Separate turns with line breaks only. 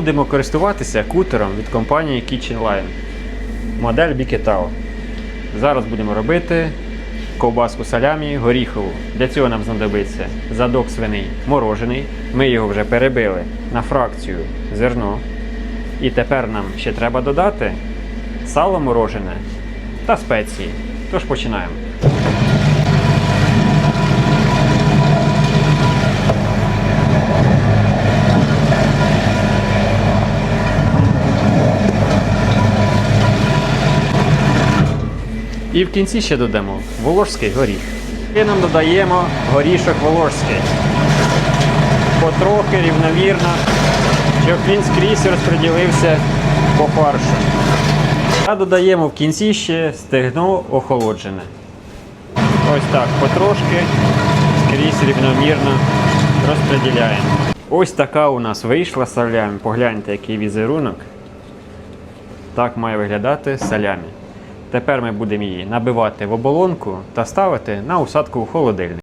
Будемо користуватися кутером від компанії Kitchen Line. Модель Biketao. Зараз будемо робити ковбаску салямі горіхову. Для цього нам знадобиться задок свиний морожений. Ми його вже перебили на фракцію зерно. І тепер нам ще треба додати сало морожене та спеції. Тож починаємо. І в кінці ще додамо волошський горіх. І нам додаємо горішок волошський. Потрохи рівномірно, щоб він скрізь розподілився по фаршу. А додаємо в кінці ще стегно охолоджене. Ось так, потрошки, скрізь рівномірно розподіляємо. Ось така у нас вийшла салямі. Погляньте, який візерунок. Так має виглядати салямі. Тепер ми будемо її набивати в оболонку та ставити на усадку в холодильник.